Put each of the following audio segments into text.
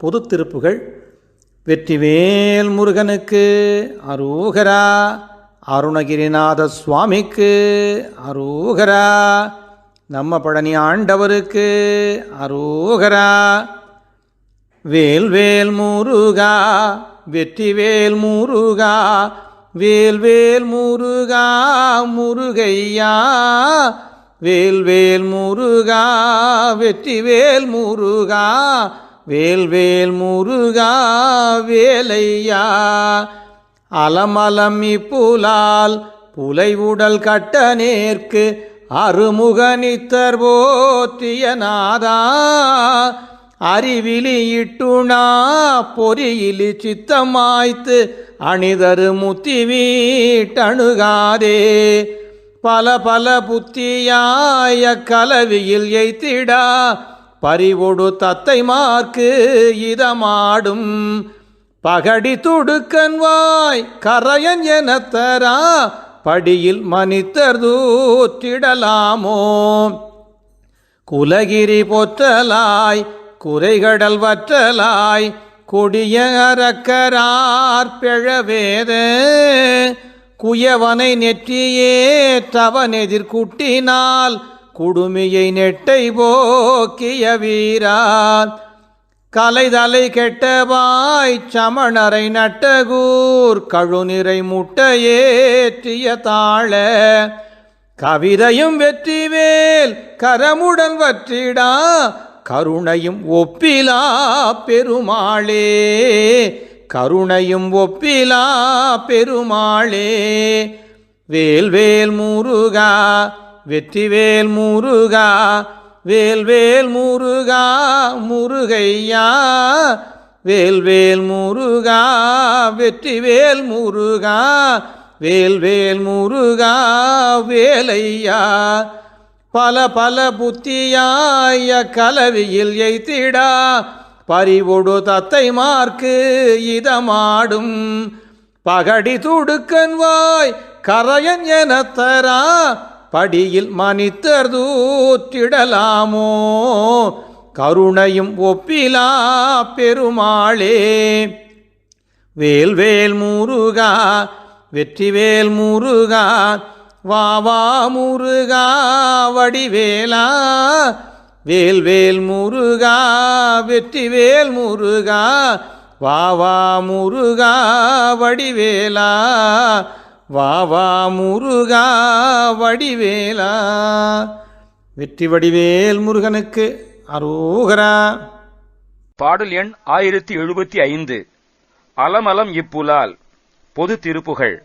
பொது திருப்புகள் வெற்றிவேல் முருகனுக்கு அரோகரா அருணகிரிநாத சுவாமிக்கு அரோகரா நம்ம பழனி ஆண்டவருக்கு அரோகரா. வேல்வேல் முருகா வெற்றிவேல் முருகா வேல்வேல் முருகா முருகையா. வேல்வேல் முருகா வெற்றிவேல் முருகா வேல்வேல் முருகா வேலையா? அலமலமி புலால் புலை உடல் கட்ட நேர்க்கு அருமுகனித்தர் போற்றிய நாதா. அறிவிலி இட்டுணா பொறியிலி சித்தமாய்த்து அணிதரு முத்தி வீட்டணுகாதே. பல பல புத்தியாய கலவியில் எய்த்திடா பறிவொடு தத்தை மார்க்கு இதமாடும். பகடி துடுக்கன்வாய் கரையன் எனத்தரா படியில் மனித்தர் தூத்திடலாமோ குலகிரி பொற்றலாய் குறைகடல் வற்றலாய் கொடிய அறக்கரார் பிழவேத. குயவனை நெற்றியே தவன் எதிர்கூட்டினால் குடுமியை நெட்டை போக்கிய வீரா கலைதலை கெட்டவாய் சமணரை நட்டகூர் கழுநிறை முட்டையேற்றிய தாழ கவிதையும் வெற்றிவேல் கரமுடன் வற்றிடா கருணையும் ஒப்பிலா பெருமாளே கருணையும் ஒப்பிலா பெருமாளே. வேல்வேல் முருகா வெற்றிவேல் முருகா வேல்வேல் முருகா முருகையா வேல்வேல் முருகா வெற்றிவேல் முருகா வேல்வேல் முருகா வேலையா. பல பல புத்தியாய கலவியில் எய்த்திடா பறிவொடு தத்தை மார்க்கு இதமாடும். பகடி துடுக்கன் வாய் கரையன் எனத்தரா படியில் மனித்தர்தூற்றிடலாமோ? கருணையும் ஒப்பிலா பெருமாளே. வேல்வேல் முருகா வெற்றிவேல் முருகா வாவா முருகா வடிவேலா. வேல்வேல் முருகா வெற்றிவேல் முருகா வாவா முருகா வடிவேலா. வா வா முருகா வடிவேலா. வெற்றி வடிவேல் முருகனுக்கு அரோகரா. பாடல் எண் ஆயிரத்தி எழுபத்தி ஐந்து. அலமலம் இப்புலால் பொது திருப்புகழ்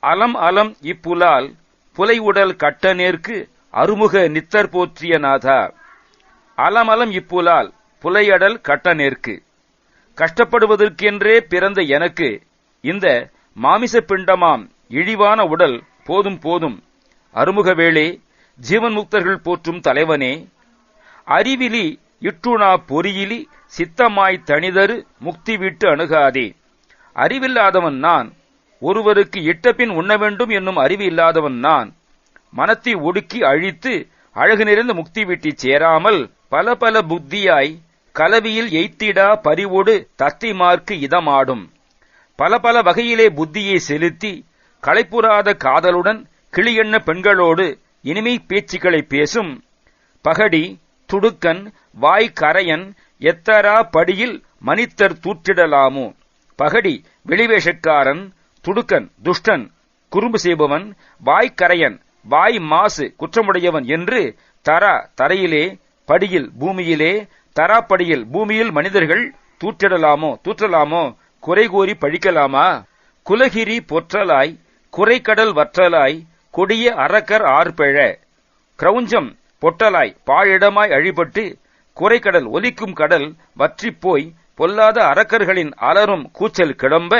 அலம் அலம் இப்புலால் புலை உடல் கட்ட நேர்க்கு அருமுக நித்தர் போற்றிய நாதா. அலமலம் இப்புலால் புலையடல் கட்ட நேர்க்கு கஷ்டப்படுவதற்கென்றே பிறந்த எனக்கு இந்த மாமிச பிண்டமாம் இழிவான உடல் போதும் போதும். அருமுகவேளே ஜீவன் முக்தர்கள் போற்றும் தலைவனே. அறிவிலி இட்டுணா பொறியிலி சித்தமாய் தனிதரு முக்தி விட்டு அணுகாதே. அறிவில்லாதவன் நான். ஒருவருக்கு இட்டபின் உண்ண வேண்டும் என்னும் அறிவு இல்லாதவன் நான். மனத்தை ஒடுக்கி அழித்து அழகு நிறைந்த முக்தி விட்டு சேராமல் பல பல புத்தியாய் கலவியில் எய்த்திடா பறிவோடு தத்திமார்க்கு இதமாடும். பல பல வகையிலே புத்தியை செலுத்தி களைப்புறாத காதலுடன் கிளியெண்ண பெண்களோடு இனிமை பேச்சுக்களை பேசும். பகடி துடுக்கன் வாய் கரையன் எத்தரா படியில் மனிதர் தூற்றிடலாமோ? பகடி வெளிவேஷக்காரன் துடுக்கன் துஷ்டன் குறும்பு செய்பவன் வாய்க்கரையன் வாய் மாசு குற்றமுடையவன் என்று தரா தரையிலே படியில் பூமியிலே தராப்படியில் பூமியில் மனிதர்கள் தூற்றிடலாமோ தூற்றலாமோ? குறை கூறி பழிக்கலாமா? குலகிரி பொற்றலாய் குறைக்கடல் வற்றலாய் கொடிய அரக்கர் ஆர்பெழ கிரௌஞ்சம் பொட்டலாய் பாழிடமாய் அழிபட்டு குறைக்கடல் ஒலிக்கும் கடல் வற்றிப் போய் பொல்லாத அரக்கர்களின் அலரும் கூச்சல் கிளம்ப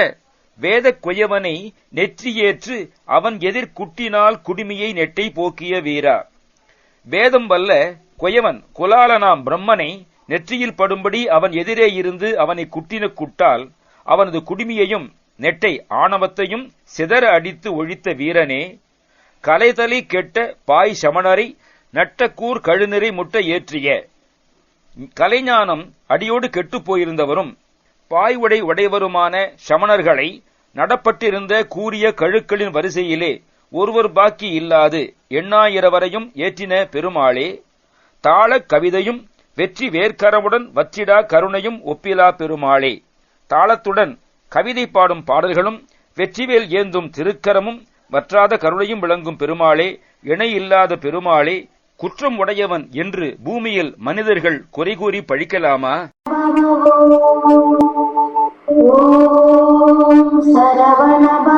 வேதக் குயவனை நெற்றியேற்று அவன் எதிர் குட்டினால் குடுமியை நெட்டை போக்கிய வீரா. வேதம் வல்ல குயவன் குலாலனாம் பிரம்மனை நெற்றியில் படும்படி அவன் எதிரே இருந்து அவனை குட்டின குட்டால் அவனது குடுமியையும் நெட்டை ஆணவத்தையும் சிதற அடித்து ஒழித்த வீரனே கலைதலி கெட்ட பாய் சமணரை நட்டக்கூர் கழுநிறை முட்டை ஏற்றிய. கலைஞானம் அடியோடு கெட்டுப் போயிருந்தவரும் பாய் உடை உடையவருமான சமணர்களை நடப்பட்டிருந்த கூறிய கழுக்களின் வரிசையிலே ஒருவர் பாக்கி இல்லாது எண்ணாயிரவரையும் ஏற்றின பெருமாளே தாளக் கவிதையும் வெற்றி வேர்க்கரவுடன் வற்றிடா கருணையும் ஒப்பிலா பெருமாளே. தாளத்துடன் கவிதை பாடும் பாடல்களும் வெற்றிவேல் ஏந்தும் திருக்கரமும் வற்றாத கருணையும் விளங்கும் பெருமாளே இணை இல்லாத பெருமாளே குற்றம் உடையவன் என்று பூமியில் மனிதர்கள் குறை கூறி பழிக்கலாமா? சரவணபா